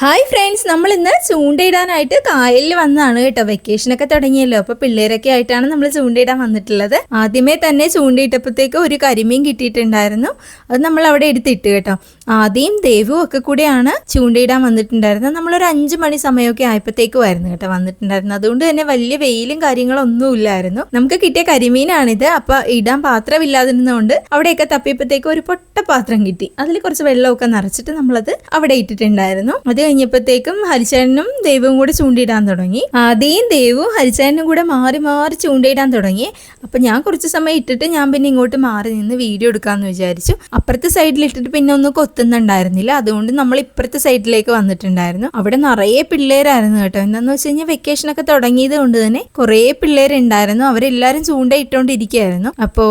Hi friends നമ്മൾ ഇന്ന് ചൂണ്ടയിടാനായിട്ട് കായലിൽ വന്നതാണ് കേട്ടോ. വെക്കേഷനൊക്കെ തുടങ്ങിയല്ലോ. അപ്പൊ പിള്ളേരൊക്കെ ആയിട്ടാണ് നമ്മൾ ചൂണ്ടയിടാൻ വന്നിട്ടുള്ളത്. ആദ്യമേ തന്നെ ചൂണ്ടയിട്ടപ്പോഴത്തേക്ക് ഒരു കരിമീൻ കിട്ടിയിട്ടുണ്ടായിരുന്നു. അത് നമ്മൾ അവിടെ എടുത്തിട്ട് കേട്ടോ. ആദ്യം ദേവു ഒക്കെ കൂടെയാണ് ചൂണ്ടയിടാൻ വന്നിട്ടുണ്ടായിരുന്നത്. നമ്മളൊരു അഞ്ച് മണി സമയമൊക്കെ ആയപ്പോഴത്തേക്കുമായിരുന്നു കേട്ടോ വന്നിട്ടുണ്ടായിരുന്നു അതുകൊണ്ട് തന്നെ വലിയ വെയിലും കാര്യങ്ങളും ഒന്നും ഇല്ലായിരുന്നു. നമുക്ക് കിട്ടിയ കരിമീനാണിത്. അപ്പൊ ഇടാൻ പാത്രമില്ലാതിരുന്നതുകൊണ്ട് അവിടെയൊക്കെ തപ്പിയപ്പോഴത്തേക്ക് ഒരു പൊട്ട പാത്രം കിട്ടി. അതിൽ കുറച്ച് വെള്ളമൊക്കെ നിറച്ചിട്ട് നമ്മളത് അവിടെ ഇട്ടിട്ടുണ്ടായിരുന്നു. അത് കഴിഞ്ഞപ്പോഴത്തേക്കും ഹരിചേട്ടനും ദൈവവും കൂടെ ചൂണ്ടിയിടാൻ തുടങ്ങി. ആദ്യം ദൈവവും ഹരിചേട്ടനും കൂടെ മാറി മാറി ചൂണ്ടയിടാൻ തുടങ്ങി. അപ്പൊ ഞാൻ കുറച്ച് സമയം ഇട്ടിട്ട് ഞാൻ പിന്നെ ഇങ്ങോട്ട് മാറി നിന്ന് വീഡിയോ എടുക്കാന്ന് വിചാരിച്ചു. അപ്പുറത്തെ സൈഡിൽ ഇട്ടിട്ട് പിന്നെ ഒന്നും കൊത്തുന്നുണ്ടായിരുന്നില്ല. അതുകൊണ്ട് നമ്മൾ ഇപ്പുറത്തെ സൈഡിലേക്ക് വന്നിട്ടുണ്ടായിരുന്നു. അവിടെ നിറയെ പിള്ളേരായിരുന്നു കേട്ടോ. എന്താന്ന് വെച്ച് കഴിഞ്ഞാൽ വെക്കേഷൻ ഒക്കെ തുടങ്ങിയത് കൊണ്ട് തന്നെ കുറേ പിള്ളേരുണ്ടായിരുന്നു. അവരെല്ലാരും ചൂണ്ട ഇട്ടുകൊണ്ടിരിക്കുകയായിരുന്നു അപ്പോൾ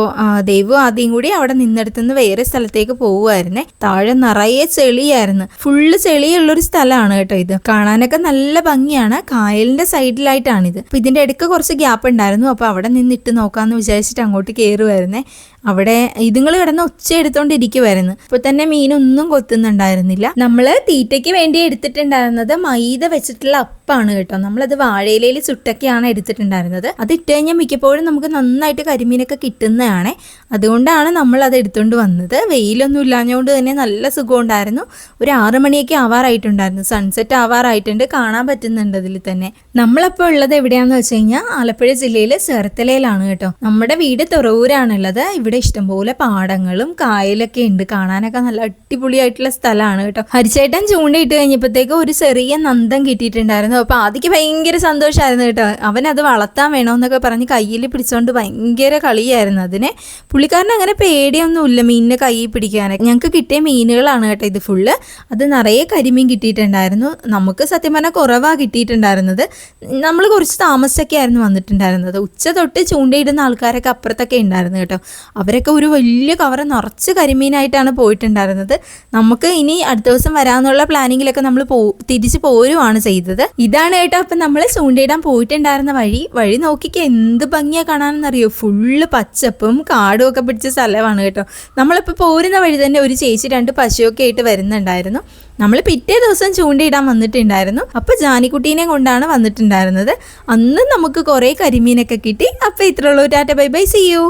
ദേവു ആദ്യം കൂടി അവിടെ നിന്നെടുത്തുനിന്ന് വേറെ സ്ഥലത്തേക്ക് പോകുമായിരുന്നേ താഴെ നിറയെ ചെളിയായിരുന്നു. ഫുള്ള് ചെളിയുള്ളൊരു സ്ഥലമാണ് കേട്ടോ ഇത്. കാണാനൊക്കെ നല്ല ഭംഗിയാണ്. കായലിന്റെ സൈഡിലായിട്ടാണിത്. അപ്പൊ ഇതിന്റെ ഇടയ്ക്ക് കുറച്ച് ഗ്യാപ്പ് ഉണ്ടായിരുന്നു. അപ്പൊ അവിടെ നിന്നിട്ട് നോക്കാന്ന് വിചാരിച്ചിട്ട് അങ്ങോട്ട് കയറുമായിരുന്നേ അവിടെ ഇതുങ്ങൾ കിടന്ന് ഒച്ച എടുത്തോണ്ടിരിക്കുമായിരുന്നു ഇപ്പൊ തന്നെ മീനൊന്നും കൊത്തുന്നുണ്ടായിരുന്നില്ല. നമ്മൾ തീറ്റയ്ക്ക് വേണ്ടി എടുത്തിട്ടുണ്ടായിരുന്നത് മൈദ വെച്ചിട്ടുള്ള അപ്പാണ് കേട്ടോ. നമ്മളത് വാഴയിലയിൽ ചുട്ടൊക്കെയാണ് എടുത്തിട്ടുണ്ടായിരുന്നത്. അത് ഇട്ട് കഴിഞ്ഞാൽ മിക്കപ്പോഴും നമുക്ക് നന്നായിട്ട് കരിമീനൊക്കെ കിട്ടുന്നതാണ്. അതുകൊണ്ടാണ് നമ്മൾ അത് എടുത്തോണ്ട് വന്നത്. വെയിലൊന്നും ഇല്ലാഞ്ഞുകൊണ്ട് തന്നെ നല്ല സുഖമുണ്ടായിരുന്നു. ഒരു ആറ് മണിയൊക്കെ ആവാറായിട്ടുണ്ടായിരുന്നു. സൺസെറ്റ് ആവാറായിട്ടുണ്ട്. കാണാൻ പറ്റുന്നുണ്ട് അതിൽ തന്നെ. നമ്മളപ്പോൾ ഉള്ളത് എവിടെയാന്ന് വെച്ച് കഴിഞ്ഞാൽ ആലപ്പുഴ ജില്ലയിലെ ചേർത്തലയിലാണ് കേട്ടോ. നമ്മുടെ വീട് തുറവൂരാണുള്ളത്. ഇഷ്ടംപോലെ പാടങ്ങളും കായലൊക്കെ ഉണ്ട്. കാണാനൊക്കെ നല്ല അടിപൊളിയായിട്ടുള്ള സ്ഥലമാണ് കേട്ടോ. ഹരിച്ചേട്ടൻ ചൂണ്ടയിട്ട് കഴിഞ്ഞപ്പോഴത്തേക്ക് ഒരു ചെറിയ നന്ദം കിട്ടിയിട്ടുണ്ടായിരുന്നു. അപ്പൊ ആദ്യക്ക് ഭയങ്കര സന്തോഷമായിരുന്നു കേട്ടോ. അവൻ അത് വളർത്താൻ വേണമെന്നൊക്കെ പറഞ്ഞ് കയ്യിൽ പിടിച്ചോണ്ട് ഭയങ്കര കളിയായിരുന്നു അതിനെ. പുള്ളിക്കാരൻ അങ്ങനെ പേടിയൊന്നുമില്ല മീനിനെ കയ്യിൽ പിടിക്കാനൊക്കെ. ഞങ്ങൾക്ക് കിട്ടിയ മീനുകളാണ് കേട്ടോ ഇത് ഫുള്ള്. അത് നിറയെ കരിമീൻ കിട്ടിയിട്ടുണ്ടായിരുന്നു. നമുക്ക് സത്യം പറഞ്ഞാൽ കുറവാണ് കിട്ടിയിട്ടുണ്ടായിരുന്നത്. നമ്മൾ കുറച്ച് താമസിച്ചൊക്കെ ആയിരുന്നു വന്നിട്ടുണ്ടായിരുന്നത്. ഉച്ച തൊട്ട് ചൂണ്ടയിടുന്ന ആൾക്കാരൊക്കെ അപ്പുറത്തൊക്കെ ഉണ്ടായിരുന്നു കേട്ടോ. അവരൊക്കെ ഒരു വലിയ കവർ നിറച്ച് കരിമീനായിട്ടാണ് പോയിട്ടുണ്ടായിരുന്നത്. നമുക്ക് ഇനി അടുത്ത ദിവസം വരാമെന്നുള്ള പ്ലാനിങ്ങിലൊക്കെ നമ്മൾ പോ തിരിച്ചു പോരുവാണ് ചെയ്തത്. ഇതാണ് കേട്ടോ അപ്പം നമ്മൾ ചൂണ്ടയിടാൻ പോയിട്ടുണ്ടായിരുന്ന വഴി. വഴി നോക്കിക്ക് എന്ത് ഭംഗിയാ കാണാനെന്നറിയോ? ഫുള്ള് പച്ചപ്പും കാടും ഒക്കെ പിടിച്ച സ്ഥലമാണ് കേട്ടോ. നമ്മളിപ്പോൾ പോരുന്ന വഴി തന്നെ ഒരു ചേച്ചി രണ്ട് പശുവൊക്കെ ആയിട്ട് വരുന്നുണ്ടായിരുന്നു. നമ്മൾ പിറ്റേ ദിവസം ചൂണ്ടയിടാൻ വന്നിട്ടുണ്ടായിരുന്നു. അപ്പോൾ ജാനിക്കുട്ടീനെ കൊണ്ടാണ് വന്നിട്ടുണ്ടായിരുന്നത്. അന്ന് നമുക്ക് കുറേ കരിമീനൊക്കെ കിട്ടി. അപ്പം ഇത്രയുള്ളൂ tata bye bye see you.